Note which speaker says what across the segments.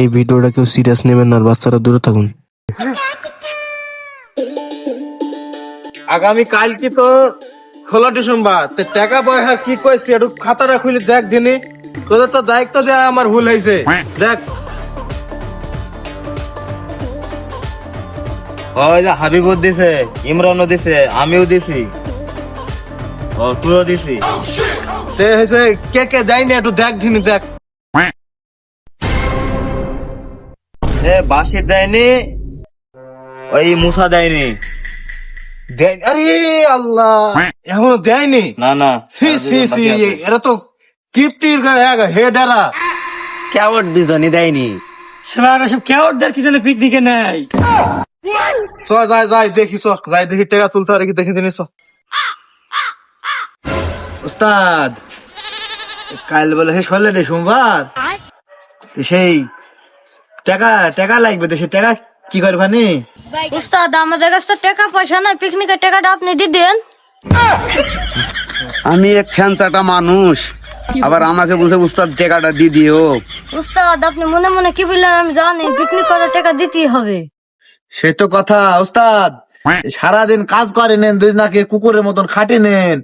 Speaker 1: এই ভিডিওটা কেউ সিরিয়াস নেবেন না আর বাচ্চারা দূরে থাকুন।
Speaker 2: আগামী কাল কি তো ষোলো ডিসেম্বর। তে টাকা পয়সা কি কইছি? একটু খাতাটা খুলে দেখ দিনি। তোদের তো দায়িত্ব দেওয়া আমার ভুল হয়েছে। দেখ।
Speaker 3: ওই যে হাবিবুর দিছে ইমরানও দিছে আমিও দিছি। ও তুইও দিছি।
Speaker 2: তে হয়েছে কে কে দেয়নি একটু দেখ দিনি দেখ।
Speaker 3: এ বাসির দেয়নি ওই মুসা দেয়নি।
Speaker 2: দেয়- আরে আল্লাহ এখনও দেয়নি?
Speaker 3: না না
Speaker 2: সি সি সি এরা তো কিপটির হেড এরা
Speaker 4: কেমন দুজনই দেয়নি?
Speaker 5: সেবার সব কেউ দেখছি তাহলে পিকনিকে নেয়।
Speaker 2: চ যাই যাই দেখি চ যাই দেখি টাকা তুলতে পারে কি দেখে দিনি চ।
Speaker 6: উস্তাদ কাল বলে হে সরলে রে সোমবার। তো সেই টাকা টাকা লাগবে তো সেই টাকা কি করবা নি
Speaker 7: উস্তাদ আমাদের কাছে তো টাকা পয়সা নাই পিকনিকের টাকাটা আপনি দিয়ে দেন।
Speaker 4: আমি এক ফ্যানসাটা মানুষ আবার আমাকে বুঝে উস্তাদ টেকাটা দিয়ে দিও।
Speaker 7: উস্তাদ আপনি মনে মনে কি বললেন আমি জানি পিকনিক করার টাকা দিতেই হবে।
Speaker 6: সে তো কথা উস্তাদ। সারাদিন কাজ করে নেন দুজনাকে কুকুরের মতন খাটে নেন।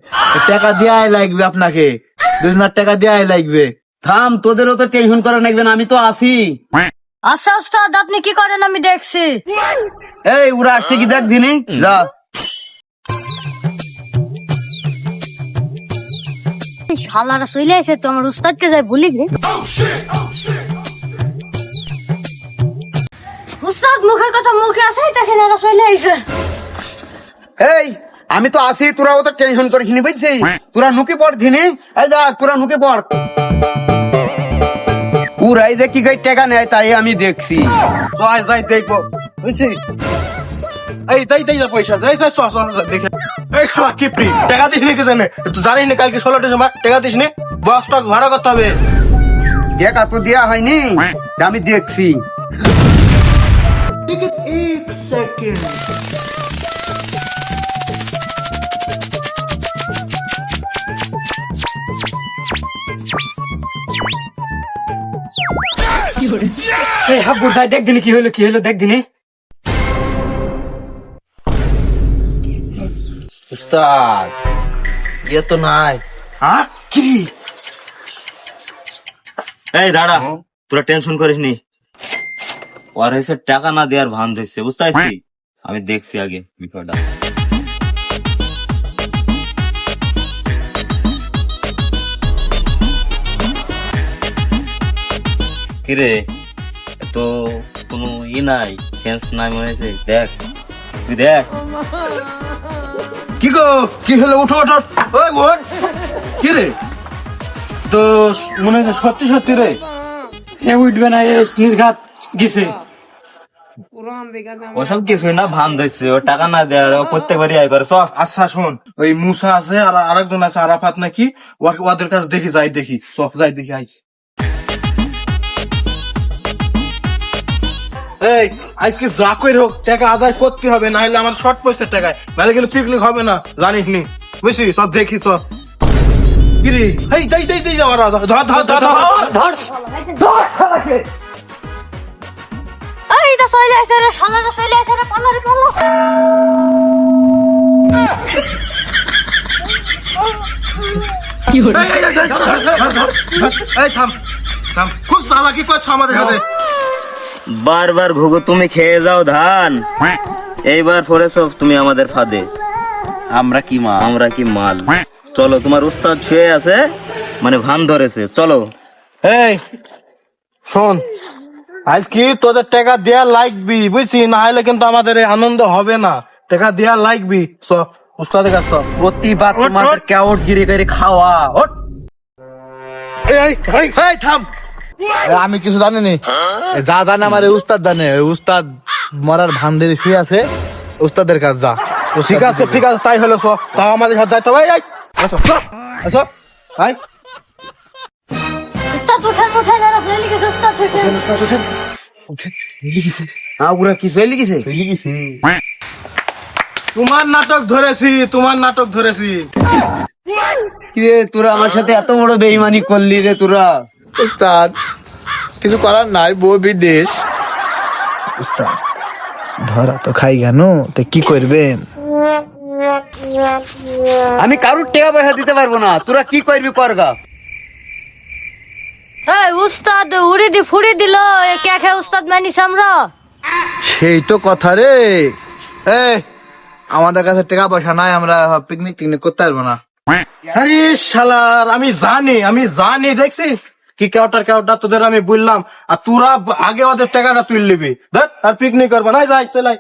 Speaker 6: টাকা দেয়াই লাগবে আপনাকে দুজনার টাকা দেয়াই লাগবে।
Speaker 4: থাম তোদেরও তো টেনশন করা লাগবে না আমি তো আছি।
Speaker 7: আচ্ছা উস্তাদ আপনি কি করেন? আমি দেখছি।
Speaker 4: এই ওরা আসছে কি? দেখ দিনি যা।
Speaker 7: শালারা চলে আসে তো আমার উস্তাদকে যাই বলি গে। উস্তাদ মুখের কথা মুখে আসাই দেখেন এরা চলে আইছে
Speaker 4: এই আমি তো আছি তোরাও তো টেনশন করিস নি বুঝছি তোরা নুকে পড় ধিনি। এই যা তোরা নুকে পড়। পুরাই যে কি গাই টেকা নেয়, তাই আমি দেখছি।
Speaker 2: এই তাই তাই পয়সা টাকা কি জানে তুই না কালকে ষোলো ডিসেম্বর, টাকা দিস বক্সটা ভাড়া করতে হবে।
Speaker 4: টেকা তো হয়নি আমি দেখছি।
Speaker 5: এই হাব্বুর যাই দেখ দিনি কি হলো কি হলো দেখ দিনি।
Speaker 4: উস্তাদ ইয়ে তো নাই।
Speaker 2: হ্যাঁ কি?
Speaker 3: এই দাঁড়া তোরা টেনশন করিস নি। ওর হয়েছে টাকা না দেওয়ার ভান ধরছে বুঝতে পারছি আমি দেখছি আগে বিষয়টা। কিরে তো কোনো ই নাই সেন্স নাই মনে হয়েছে। দেখ তুই দেখ।
Speaker 2: কি গো? কি হলো? উঠো উঠো। ওই বোন কি রে? তো মনে হচ্ছে সত্যি সত্যি রে?
Speaker 5: এ উঠবে না এ নির্ঘাত গেছে।
Speaker 3: ওসব কিছুই না ভান ধরছে। ও টাকা না দেওয়ার ও প্রত্যেকবারই আয় করে। চ
Speaker 2: আচ্ছা শোন ওই মুসা আছে আর আরেকজন আছে আরাফাত নাকি? ওদের কাছে দেখি যাই দেখি। চ যাই দেখি আই এই আজকে যা করে হোক টাকা আদায় করতে হবে না হলে আমার শর্ট পয়সার টাকায় নাহলে কিন্তু পিকনিক হবে না জানিস নি বুঝছি সব দেখি তো কিরে এই দেই দেই দেই ধর ধর ধর ধর ধর
Speaker 7: এই তো রে রে পালারে পালা
Speaker 2: ধর, ধর। এই থাম থাম খুব চালাকি করছ আমাদের সাথে
Speaker 3: বারবার ঘুঘু তুমি খেয়ে যাও ধান। এইবার পরে সব তুমি আমাদের ফাঁদে।
Speaker 4: আমরা কি মা?
Speaker 3: আমরা কি মাল? চলো তোমার উস্তাদ শুয়ে আছে মানে ভান ধরেছে চলো।
Speaker 2: এই শোন আজ কি তোদের টাকা দেয়া লাগবি বুঝছি? না হলে কিন্তু আমাদের আনন্দ হবে না। টাকা দেয়া লাগবি। চ উস্তাদের কাছে।
Speaker 4: প্রতিবার তোমাদের। কেওট গিরি করে খাওয়া। ওঠ।
Speaker 2: এই, এই, থাম।
Speaker 6: আমি কিছু জানি নি যা জানে আমার উস্তাদ জানে। উস্তাদ মরার ভান ধরে শুয়ে আছে। উস্তাদের কাছে যা।
Speaker 2: তো ঠিক আছে ঠিক আছে তাই হলো চ তাও আমাদের সাথে যাইতে হবে। এই, আসো, আই।
Speaker 7: উস্তাদ উঠেন উঠেন উস্তাদ উঠেন।
Speaker 2: তোমার নাটক ধরেছি তোমার নাটক ধরেছি।
Speaker 4: তোরা আমার সাথে এত বড় বেইমানি করলি রে তোরা?
Speaker 6: উস্তাদ কিছু করার নাই বউ বিদেশ। উস্তাদ ধরা তো খাই কেন তো কি করবেন?
Speaker 4: আমি কারুর টাকা পয়সা দিতে পারব না তোরা কি করবি করগা
Speaker 7: এই উস্তাদ উড়ি দি ফুড়ি দিল এ কে খে উস্তাদ মানিস আমরা?
Speaker 6: সেই তো কথা রে। এ আমাদের কাছে টাকা পয়সা নাই আমরা পিকনিক টিকনিক করতে পারব না।
Speaker 2: আরে শালার আমি জানি আমি জানি দেখছি কি কেউটার কেউটা তোদের আমি বললাম আর তোরা আগে ওদের টাকাটা তুই নিবি দেখ আর পিকনিক করবে না যাই চলাই